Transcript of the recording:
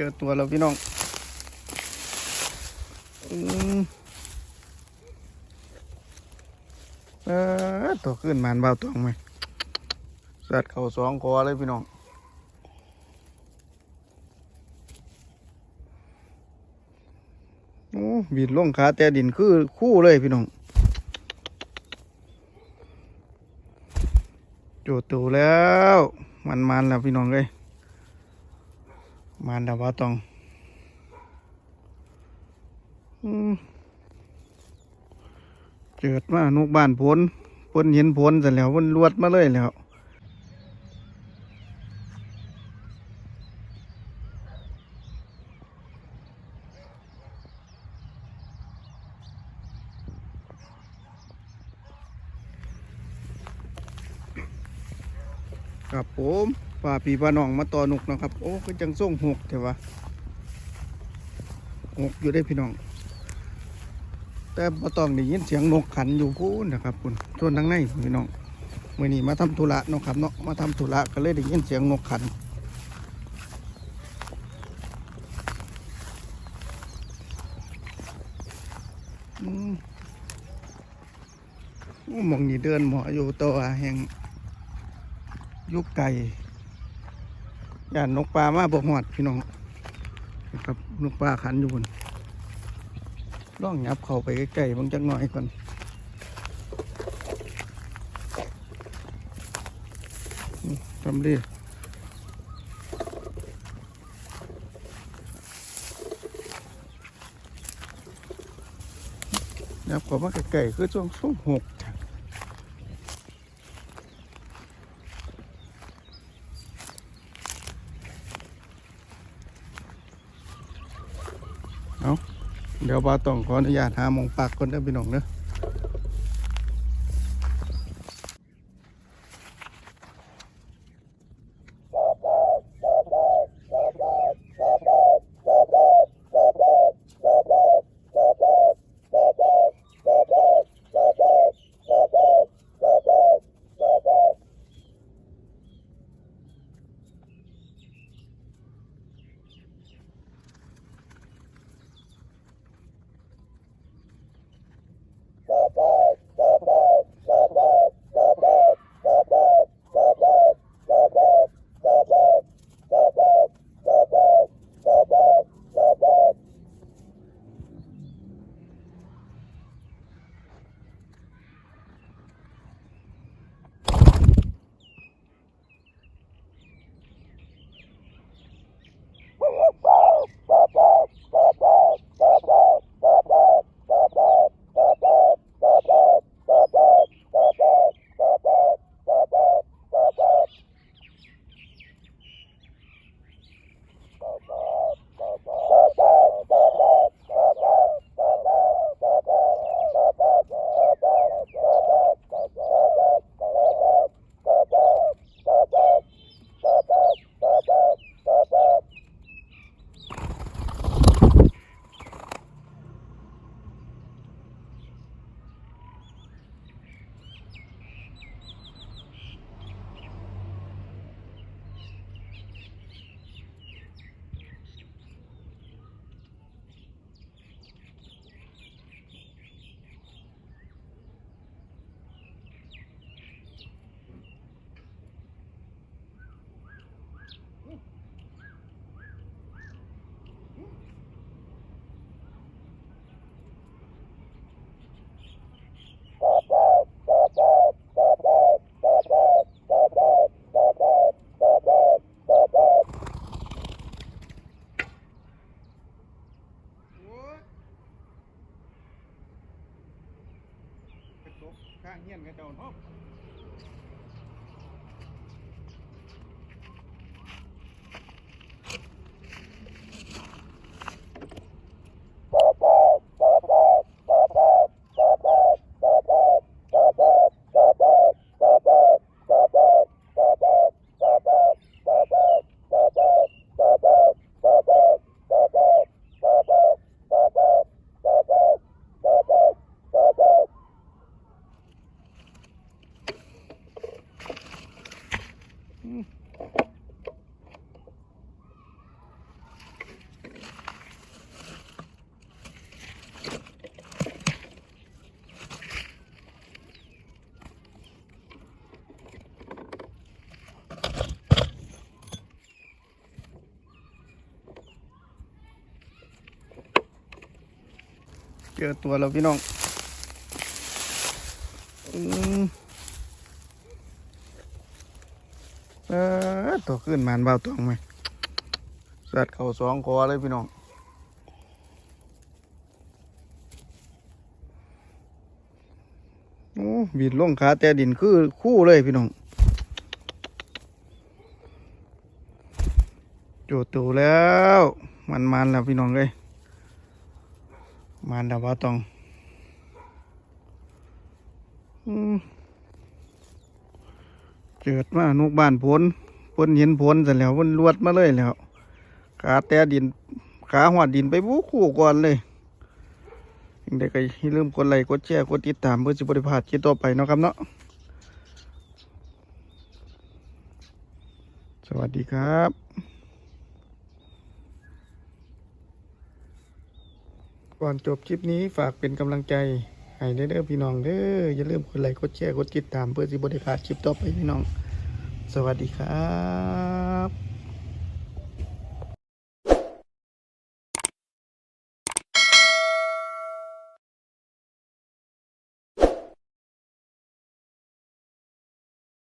จอตัวแล้วพี่น้องอืมเออตัวขึ้นมันเบาตวงไหมสัตว์เขาสองคอเลยพี่น้องโอ้บีดลงขาแต่ดินคือคู่เลยพี่น้องโจดตัวแล้ว มันมันแล้วพี่น้องเลย มันดาวาตองเกิดมานกบ้านผลผลเห็นผลเสร็จแล้วมันลวดมาเลยแล้วครับผม ป่าปีป่าหนองมาต่อนุกนะครับ โอ้ก็จังส่งหกแต่ว่าหกอยู่ได้พี่น้อง แต่บ่ต้องได้ยินเสียงนกขันอยู่พูนนะครับคุณส่วนทางในพี่น้องเมื่อนี้มาทำธุระนะครับเนาะมาทำธุระก็เลยได้ยินเสียงนกขันอืมโอ้หมองนี่เดินหมออยู่ตัวแห่งยุกไก่ ย่านนกปลามาบกหอดพี่น้องนะครับนกปลาขันอยู่บนล่องยับเข้าไปใกล้ๆบางจักหน่อยก่อนทำดียับเข้ามาใกล้ๆคือช่วงช่วงหก เดี๋ยวบาต้องขออนุญาตหามองปากคนได้พี่น้องเด้อข้างเงี้ยนกระเจ้าเนาะ เจอตัวแล้วพี่น้องอืมเออตัวขึ้นมานเบาตองไหมสัตว์เขาสองคอเลยพี่น้องโอ้บิดลงขาแต่ดินคือคู่เลยพี่น้องโจตูแล้ว มันมันแล้วพี่น้องเลย มันดาว่าตองอเกิดมานุกบ้านพ้นพ้นเห็นพ้นเสร็จแล้วพ้นลวดมาเลยแล้ว ขาแต่ดิน ขาหัวดินไปบูคู่ก่อนเลยยังได้ก็อย่าลืมกดไลค์กดแชร์กดติดตามเพื่อสิบริพาดคลิปต่อไปเนาะครับเนาะสวัสดีครับ ก่อนจบคลิปนี้ฝากเป็นกำลังใจให้เด้อพี่น้องเด้ออย่าลืมกดไลค์กดแชร์กดติดตามเพื่อสิบริพลาดคลิปต่อไปพี่น้อง สวัสดีครับ